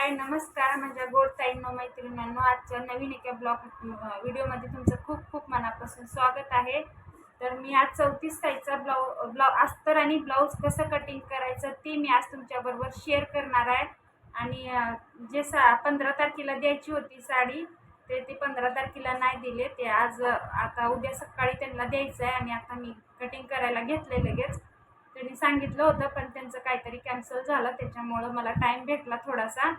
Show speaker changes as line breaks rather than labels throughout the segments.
हाय नमस्कार. माझ्या गोड ताईंनो मैत्रिणींनो आजच्या नवीन एका ब्लॉग व्हिडिओमध्ये तुमचं खूप खूप मनापासून स्वागत आहे. तर मी आज चौतीस साईजचा ब्लाऊ ब्लाऊ अस्तर आणि ब्लाऊज कसं कटिंग करायचं ते मी आज तुमच्याबरोबर शेअर करणार आहे. आणि जे सा पंधरा तारखेला द्यायची होती साडी ते ते पंधरा तारखेला नाही दिले. ते आज आता उद्या सकाळी त्यांना द्यायचं आहे आणि आता मी कटिंग करायला घेतले लगेच. त्यांनी सांगितलं होतं पण त्यांचं काहीतरी कॅन्सल झालं त्याच्यामुळं मला टाईम भेटला थोडासा.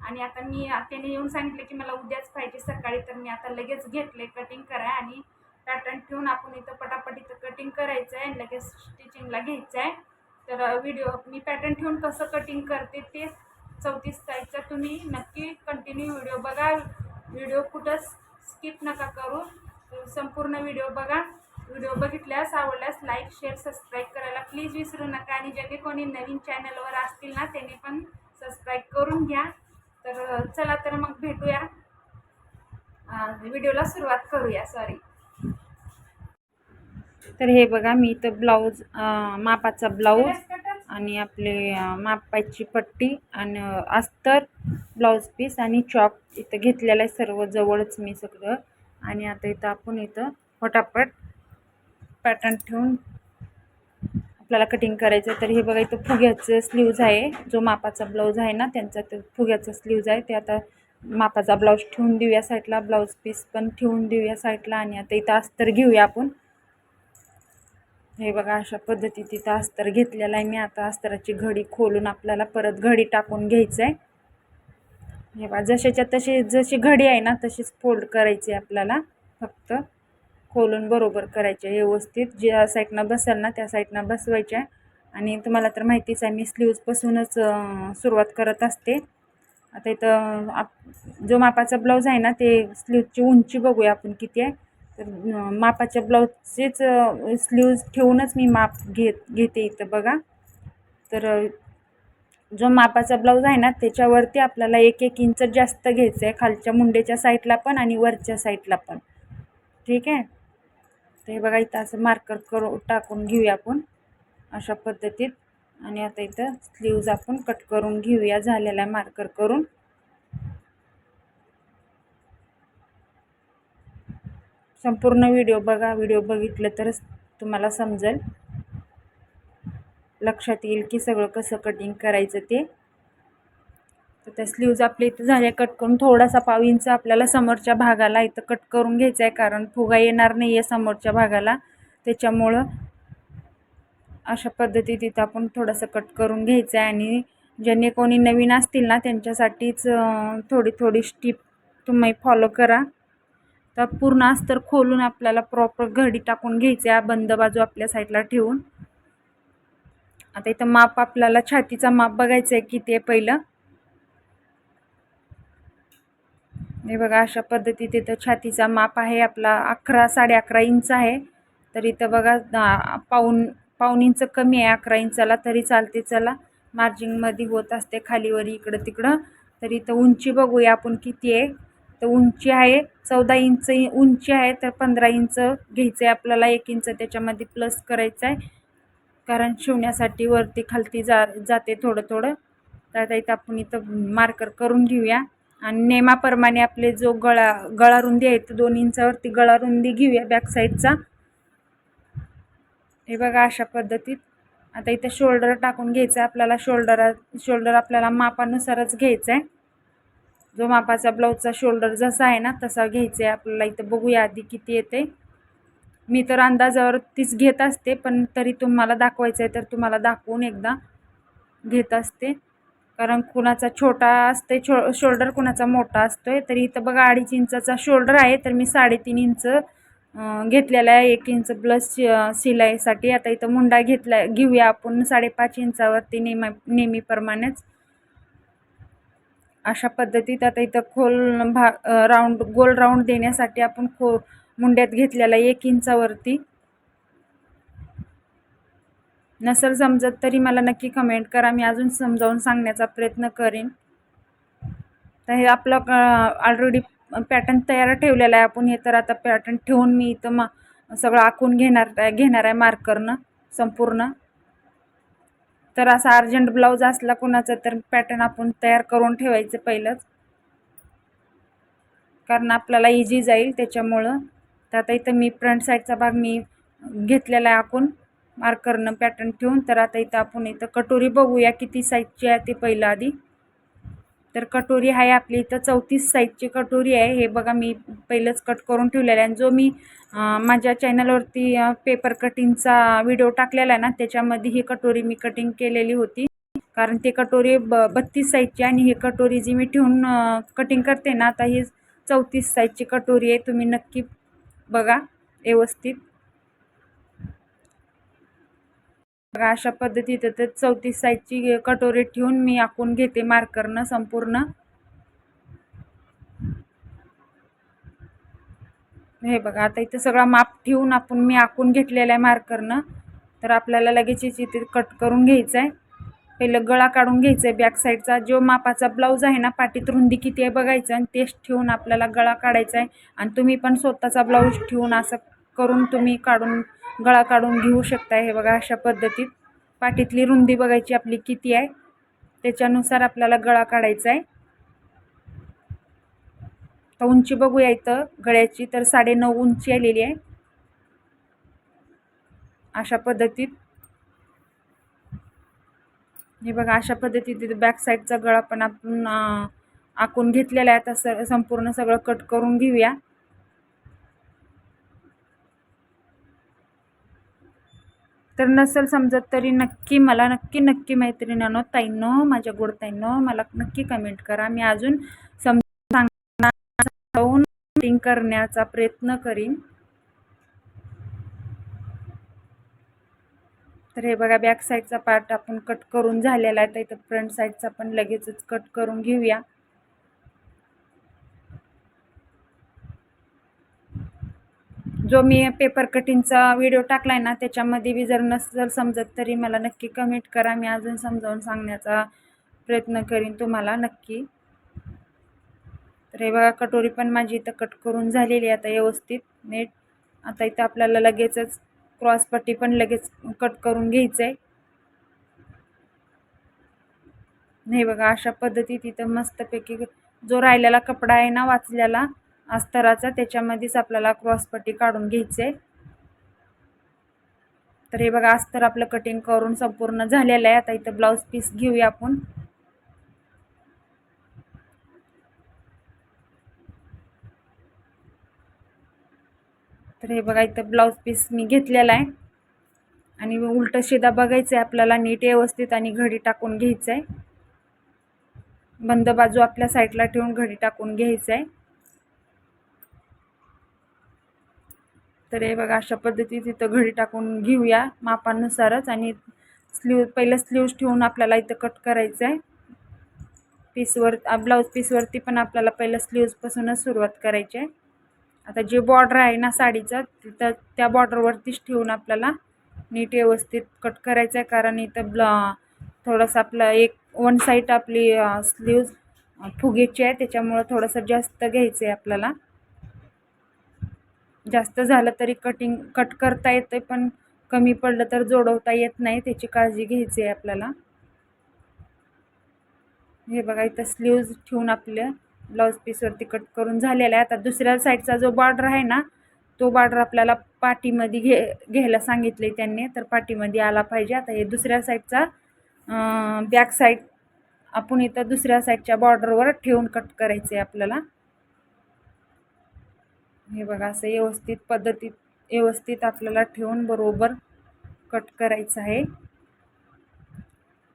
आणि आता मी त्याने येऊन सांगितलं की मला उद्याच पाहिजे सकाळी तर मी आता लगेच घेतले कटिंग करा आणि पॅटर्न ठेवून आपण इथं पटापट इथं कटिंग करायचं आहे आणि लगेच स्टिचिंगला घ्यायचं आहे तर व्हिडिओ मी पॅटर्न ठेवून कसं कटिंग करते ते चौतीस तारीखचा तुम्ही नक्की कंटिन्यू व्हिडिओ बघा. व्हिडिओ कुठंच स्किप नका करू. संपूर्ण व्हिडिओ बघा. व्हिडिओ बघितल्यास आवडल्यास लाईक शेअर सबस्क्राईब करायला प्लीज विसरू नका. आणि जे कोणी नवीन चॅनलवर असतील ना त्यांनी पण सबस्क्राईब करून घ्या. तर चला तर मग भेटूया. व्हिडिओला सुरुवात करूया सॉरी तर हे बघा मी इथं ब्लाऊज मापाचा ब्लाऊज आणि आपले मापायची मापाची पट्टी आणि अस्तर ब्लाऊज पीस आणि चॉक इथं घेतलेलं आहे सर्व जवळच मी सगळं. आणि आता इथं आपण इथं फटाफट पॅटर्न ठेवून आपल्याला कटिंग करायचं तर हे बघा इथं फुग्याचं स्लीव्ज आहे. जो मापाचा ब्लाऊज आहे ना त्यांचा तो फुग्याचा स्लीव्ज आहे. ते आता मापाचा ब्लाऊज ठेवून देऊया साईडला ब्लाऊज पीस पण ठेवून देऊया साईडला आणि आता इथं अस्तर घेऊया आपण. हे बघा अशा पद्धतीत इथं अस्तर घेतलेलं आहे मी. आता अस्तराची घडी खोलून आपल्याला परत घडी टाकून घ्यायचं आहे हे बघा जशाच्या तशी जशी घडी आहे ना तशीच फोल्ड करायची आहे आपल्याला फक्त. खोलून बरोबर करायचे. व्यवस्थित ज्या साईडनं बसाल ना त्या साईडनं बसवायच्या. आणि तुम्हाला तर माहितीच आहे मी स्लीव्जपासूनच सुरुवात करत असते. आता इथं आप जो मापाचा ब्लाऊज आहे ना ते स्लीवची उंची बघूया आपण किती आहे. तर मापाच्या ब्लाऊजचेच स्लीव्ज ठेवूनच मी माप घेत घेते इथं बघा. तर जो मापाचा ब्लाऊज आहे ना त्याच्यावरती आपल्याला एक एक इंच जास्त घ्यायचं आहे खालच्या मुंडेच्या साईडला पण आणि वरच्या साईडला पण. ठीक आहे? तर हे बघा इथं असं मार्कर करू टाकून घेऊया आपण अशा पद्धतीत. आणि आता इथं स्लीव्ज आपण कट करून घेऊया झालेला मार्कर करून. संपूर्ण व्हिडिओ बघा व्हिडिओ बघितलं तरच तुम्हाला समजेल. लक्षात येईल की सगळं कसं कटिंग करायचं ते. तर त्या स्लीव्ज आपल्या इथं झाल्या. कट करून थोडासा पाव इंच आपल्याला समोरच्या भागाला इथं कट करून घ्यायचा आहे कारण फुगा येणार नाही आहे समोरच्या भागाला. त्याच्यामुळं अशा पद्धतीत इथं आपण थोडंसं कट करून घ्यायचं आहे आणि ज्यांनी कोणी नवीन असतील ना त्यांच्यासाठीच थोडी थोडी स्टीप तुम्ही फॉलो करा. तर पूर्ण अस्तर खोलून आपल्याला प्रॉपर घडी टाकून घ्यायचं आहे बंद बाजू आपल्या साईडला ठेवून. आता इथं माप आपल्याला छातीचा माप बघायचं आहे किती आहे पहिलं. हे बघा अशा पद्धतीत इथं छातीचा माप आहे. आपला अकरा साडे अकरा इंच आहे. तर इथं बघा पाऊन पाऊन इंच कमी आहे अकरा इंचाला तरी चालते. चला मार्जिंगमध्ये होत असते खालीवर इकडं तिकडं. तर इथं उंची बघूया आपण किती आहे. तर उंची आहे चौदा इंच उंची आहे तर पंधरा इंच घ्यायचं आहे आपल्याला. एक इंच त्याच्यामध्ये प्लस करायचं आहे. कारण शिवण्यासाठी वरती खालती जा जाते थोडं थोडं. तर आता इथं आपण इथं मार्कर करून घेऊया. आणि नेमाप्रमाणे आपले जो गळा गळा रुंदी आहे तो दोन इंचावरती गळा रुंदी घेऊया बॅक साईडचा हे बघा अशा पद्धतीत. आता इथं शोल्डर टाकून घ्यायचं आहे आपल्याला शोल्डर शोल्डर आपल्याला मापानुसारच घ्यायचं आहे. जो मापाचा ब्लाऊजचा शोल्डर जसा आहे ना तसा घ्यायचा आहे. आपल्याला इथं बघूया आधी किती येते. मी तर अंदाजावरतीच घेत असते पण तरी तुम्हाला दाखवायचं आहे तर तुम्हाला दाखवून एकदा घेत असते. कारण कुणाचा छोटा असते छो शोल्डर कुणाचा मोठा असतो आहे तरी इथं बघा अडीच इंचाचा शोल्डर आहे तर मी साडेतीन इंच घेतलेला आहे एक इंच प्लस शिलाईसाठी. आता इथं मुंडा घेतला घेऊया आपण साडेपाच इंचावरती नेमा नेहमीप्रमाणेच. अशा पद्धतीत आता इथं खोल भा राऊंड गोल राऊंड देण्यासाठी आपण खो मुंड्यात घेतलेला एक इंचावरती. नसेल समजत तरी मला नक्की कमेंट करा. मी अजून समजावून सांगण्याचा प्रयत्न करेन. तर हे आपलं ऑलरेडी पॅटर्न तयार ठेवलेला आहे आपण. हे तर आता पॅटर्न ठेवून मी इथं मा सगळं आखून घेणार घेणार आहे मार्करनं संपूर्ण. तर असा अर्जंट ब्लाऊज असला कोणाचा तर पॅटर्न आपण तयार करून ठेवायचं पहिलंच. कारण आपल्याला इझी जाईल त्याच्यामुळं. तर आता इथं मी फ्रंट साईडचा भाग मी घेतलेला आहे आखून. मार्करनं पॅटर्न ठेवून तर आता इथं आपण इथं कटोरी बघूया किती साईजची आहे ते पहिलं आधी. तर कटोरी आहे आपली इथं चौतीस साईजची कटोरी आहे. हे बघा मी पहिलंच कट करून ठेवलेलं आहे. आणि जो मी माझ्या चॅनलवरती पेपर कटिंगचा व्हिडिओ टाकलेला आहे ना त्याच्यामध्ये ही कटोरी मी कटिंग केलेली होती. कारण ते कटोरी ब बत्तीस साईजची आणि ही कटोरी जी मी ठेवून कटिंग करते ना आता ही चौतीस साईजची कटोरी आहे. तुम्ही नक्की बघा व्यवस्थित. बघा अशा पद्धतीत तर चौतीस साईजची कटोरी ठेवून मी आखून घेते मार्करनं संपूर्ण. हे बघा आता इथं सगळा माप ठेवून आपण मी आखून घेतलेला आहे मार्करनं तर आपल्याला लगेच इथे कट करून घ्यायचं आहे पहिलं गळा काढून घ्यायचा आहे बॅक साईडचा जो मापाचा ब्लाऊज आहे ना पाठीत रुंदी किती आहे बघायचं आणि तेच ठेवून आपल्याला गळा काढायचा आहे आणि तुम्ही पण स्वतःचा ब्लाऊज ठेवून असं करून तुम्ही काढून गळा काढून घेऊ शकता हे बघा अशा पद्धतीत. पाठीतली रुंदी बघायची आपली किती आहे त्याच्यानुसार आपल्याला गळा काढायचा आहे. तर उंची बघूया इथं गळ्याची तर साडेनऊ उंची आलेली आहे. अशा पद्धतीत. हे बघा अशा पद्धतीत बॅक साईडचा गळा पण आपण आखून घेतलेला आहे. आता स संपूर्ण सगळं कट करून घेऊया. तर नसेल समजत तरी नक्की मला नक्की नक्की मैत्रिणींनो ताईंनो माझ्या गोड ताईंनो मला नक्की कमेंट करा. मी अजून समजून सांगून करण्याचा प्रयत्न करीन. तर हे बघा बॅक साईडचा पार्ट आपण कट करून झालेला आहे. तर इथं फ्रंट साईडचा पण लगेचच कट करून घेऊया. जो मी पेपर कटिंगचा व्हिडिओ टाकला आहे ना त्याच्यामध्ये बी जर नसेल समजत तरी मला नक्की कमेंट करा. मी अजून समजावून सांगण्याचा प्रयत्न करीन तुम्हाला नक्की. तर हे बघा कटोरी पण माझी इथं कट करून झालेली आहे आता व्यवस्थित नेट. आता इथं आपल्याला लगेचच क्रॉसपट्टी पण लगेच कट करून घ्यायचं आहे हे बघा अशा पद्धतीत इथं मस्तपैकी जो राहिलेला कपडा आहे ना वाचलेला अस्तराचा त्याच्यामध्येच आपल्याला क्रॉसपट्टी काढून घ्यायचं. आहे तर हे बघा अस्तर आपलं कटिंग करून संपूर्ण झालेलं आहे. आता इथं ब्लाऊज पीस घेऊया आपण. तर हे बघा इथं ब्लाऊज पीस मी घेतलेला आहे. आणि उलटं शिदा बघायचं आहे आपल्याला नीट व्यवस्थित आणि घडी टाकून घ्यायचं आहे. बंद बाजू आपल्या साईडला ठेवून घडी टाकून घ्यायचं आहे. तर हे बघा अशा पद्धतीत इथं घडी टाकून घेऊया मापानुसारच. आणि स्लीव पहिलं स्लीव्ज ठेवून आपल्याला इथं कट करायचं आहे पीसवर ब्लाऊज पीसवरती पण आपल्याला पहिलं स्लीव्जपासूनच सुरुवात करायची आहे आता जे बॉर्डर आहे ना साडीचा तिथं त्या बॉर्डरवरतीच ठेवून आपल्याला नीट व्यवस्थित कट करायचं आहे कारण इथं ब्ल थोडंसं आपलं एक वन साईड आपली स्लीव्ज फुगेची आहे त्याच्यामुळं थोडंसं जास्त घ्यायचं आहे आपल्याला. जास्त झालं तरी कटिंग कट करता येतं पण कमी पडलं तर जोडवता येत नाही. त्याची काळजी घ्यायची आहे आपल्याला. हे बघा इथं स्लीव्ज ठेवून आपल्या ब्लाऊज पीसवरती कट करून झालेला आहे. आता दुसऱ्या साईडचा जो बॉर्डर आहे ना तो बॉर्डर आपल्याला पाठीमध्ये घे घ्यायला सांगितले त्यांनी. तर पाठीमध्ये आला पाहिजे. आता हे दुसऱ्या साईडचा बॅक साईड आपण इथं दुसऱ्या साईडच्या बॉर्डरवर ठेवून कट करायचं आहे आपल्याला. हे बघा असं व्यवस्थित पद्धतीत व्यवस्थित आपल्याला ठेवून बरोबर कट करायचं आहे.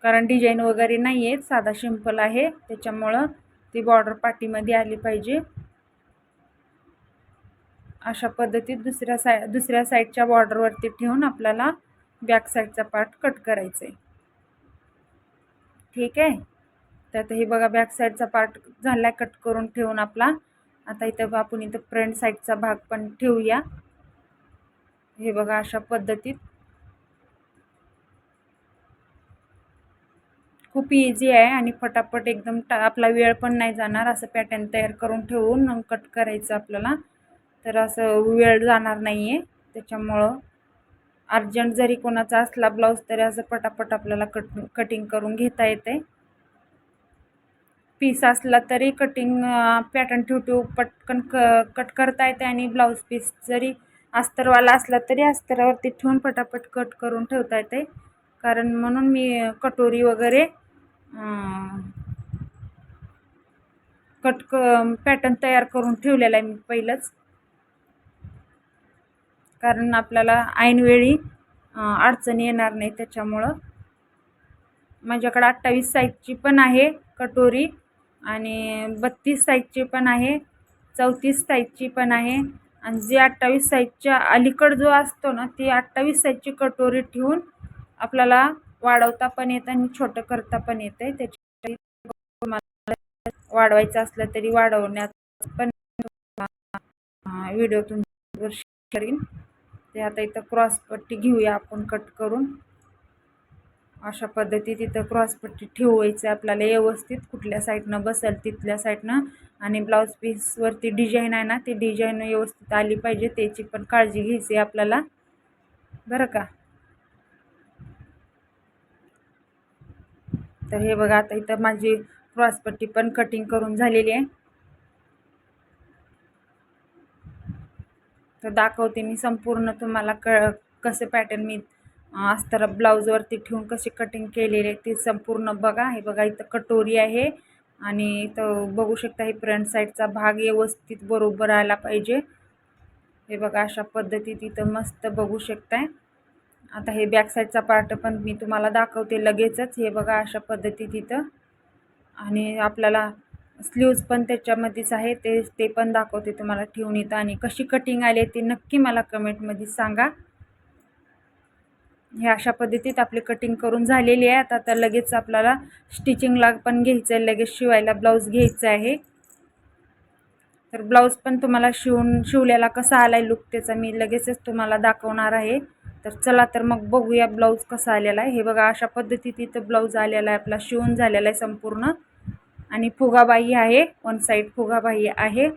कारण डिझाईन वगैरे नाही आहेत साधा सिंपल आहे. त्याच्यामुळं ती बॉर्डर पाठीमध्ये आली पाहिजे. अशा पद्धतीत दुसऱ्या साय दुसऱ्या साईडच्या बॉर्डरवरती ठेवून आपल्याला बॅक साईडचा पार्ट कट करायचा आहे ठीक आहे? तर हे बघा बॅक साईडचा पार्ट झाला कट करून ठेवून आपला आता इथं आपण इथं फ्रंट साईडचा भाग पण ठेवूया. हे बघा अशा पद्धतीत. खूप इझी आहे आणि फटाफट एकदम टा आपला वेळ पण नाही जाणार. असं पॅटर्न तयार करून ठेवून कट करायचं आपल्याला. तर असं वेळ जाणार नाही आहे त्याच्यामुळं अर्जंट जरी कोणाचा असला ब्लाऊज तरी असं पटापट आपल्याला कट कटिंग करून घेता येते पीस असला तरी कटिंग पॅटर्न ठेव ठेवू पटकन क कट करता येते आणि ब्लाऊज पीस जरी अस्तरवाला असला तरी अस्तरावरती ठेवून पटापट कट करून ठेवता येते. कारण म्हणून मी कटोरी वगैरे कट क पॅटर्न तयार करून ठेवलेला आहे मी पहिलंच. कारण आपल्याला ऐनवेळी अडचणी येणार नाही त्याच्यामुळं. माझ्याकडं अठ्ठावीस साईजची पण आहे कटोरी. आणि बत्तीस साईजची पण आहे चौतीस साईजची पण आहे. आणि जी अठ्ठावीस साईजच्या अलीकड जो असतो ना ती अठ्ठावीस साईजची कटोरी ठेवून आपल्याला वाढवता पण येतं आणि छोटं करता पण येतं आहे त्याच्या वाढवायचं असलं तरी वाढवण्यात पण व्हिडिओ तुमच्यावर शेअर करीन. ते आता इथं क्रॉसपट्टी घेऊया आपण कट करून. अशा पद्धती तिथं क्रॉसपट्टी ठेवायचं आपल्याला व्यवस्थित कुठल्या साईडनं बसेल तिथल्या साईडनं आणि ब्लाऊज पीसवरती डिझाईन आहे ना ती डिझाईन व्यवस्थित आली पाहिजे त्याची पण काळजी घ्यायची आपल्याला. बरं का? तर हे बघा आता इथं माझी क्रॉसपट्टी पण कटिंग करून झालेली आहे. तर दाखवते मी संपूर्ण तुम्हाला क कसं पॅटर्न मी अस्तर ब्लाऊजवरती ठेवून कशी कटिंग केलेली आहे ती संपूर्ण बघा. हे बघा इथं कटोरी आहे आणि इथं बघू शकता हे फ्रंट साईडचा भाग व्यवस्थित बरोबर आला पाहिजे. हे बघा अशा पद्धतीत इथं मस्त बघू शकताय. आता हे बॅक साईडचा पार्ट पण मी तुम्हाला दाखवते लगेचच. हे बघा अशा पद्धतीत इथं. आणि आपल्याला स्लीव्ज पण त्याच्यामध्येच आहे. ते ते पण दाखवते तुम्हाला ठेवून इथं. आणि कशी कटिंग आली ते नक्की मला कमेंटमध्ये सांगा. हे अशा पद्धतीत आपली कटिंग करून झालेली आहे. आता आता लगेच आपल्याला स्टिचिंगला पण घ्यायचं आहे लगेच शिवायला ब्लाऊज घ्यायचं आहे. तर ब्लाऊज पण तुम्हाला शिवून शिवलेला कसा आला आहे लुक त्याचा मी लगेचच तुम्हाला दाखवणार आहे. तर चला तर मग बघूया ब्लाऊज कसा आलेला आहे. हे बघा अशा पद्धतीत इथं ब्लाऊज आलेला आहे. आपला शिवून झालेला आहे संपूर्ण. आणि फुगाबाई आहे. वन साईड फुगाबाई आहे.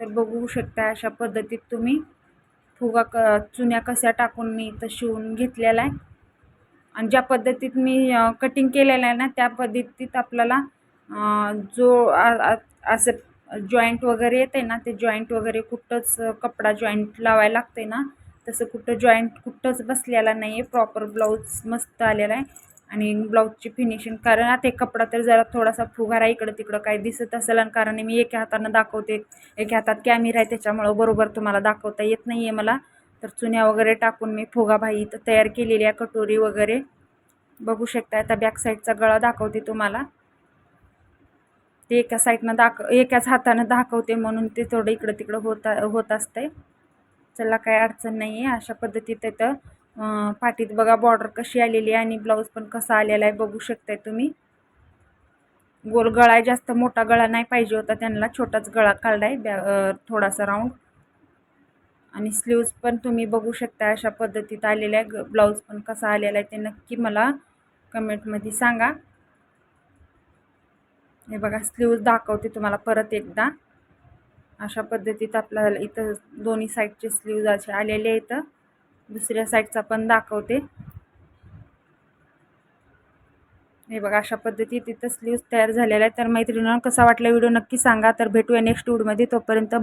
तर बघू शकता अशा पद्धतीत तुम्ही. फुगा क चुन्या कशा टाकून मी इथं शिवून घेतलेला आहे आणि ज्या पद्धतीत मी कटिंग केलेलं आहे ना त्या पद्धतीत आपल्याला जो असं जॉईंट वगैरे येते ना ते जॉईंट वगैरे कुठंच कपडा जॉईंट लावायला लागते ना तसं कुठं जॉईंट कुठंच बसलेला नाही आहे प्रॉपर ब्लाऊज मस्त आलेला आहे. आणि ब्लाऊजची फिनिशिंग कारण आता कपडा तर जरा थोडासा फुगारा इकडं तिकडं काय दिसत असेल आणि कारण मी एका हातानं दाखवते. एका हातात कॅमेरा आहे त्याच्यामुळं बरोबर तुम्हाला दाखवता येत नाही आहे मला. तर चुन्या वगैरे टाकून मी फुगाबाई इथं तयार केलेली आहे कटोरी वगैरे. बघू शकता आता बॅक साईडचा गळा दाखवते तुम्हाला. ते एका साईडनं दाख एकाच हातानं दाखवते म्हणून ते थोडं इकडं तिकडं होत होत असतंय. चला काही अडचण नाही आहे अशा पद्धतीत इथं पाठीत बघा बॉर्डर कशी आलेली आहे आणि ब्लाऊज पण कसा आलेला आहे बघू शकताय तुम्ही. गोल गळा जास्त मोठा गळा नाही पाहिजे होता त्यांना छोटाच गळा काढला आहे बॅ थोडासा राऊंड आणि स्लीव्ज पण तुम्ही बघू शकता अशा पद्धतीत आलेल्या आहे. ब्लाऊज पण कसा आलेला आहे ते नक्की मला कमेंटमध्ये सांगा. हे बघा स्लीव्ज दाखवते तुम्हाला परत एकदा. अशा पद्धतीत आपल्याला इथं दोन्ही साईडचे स्लीव्ज असे आलेले आहेत. दुसऱ्या साईडचा पण दाखवते. हे बघा अशा पद्धती तिथं स्लीव्स तयार झालेल्या आहे तर मैत्रिणींना कसा वाटला व्हिडिओ नक्की सांगा. तर भेटूया नेक्स्ट व्हिडिओमध्ये तोपर्यंत बाय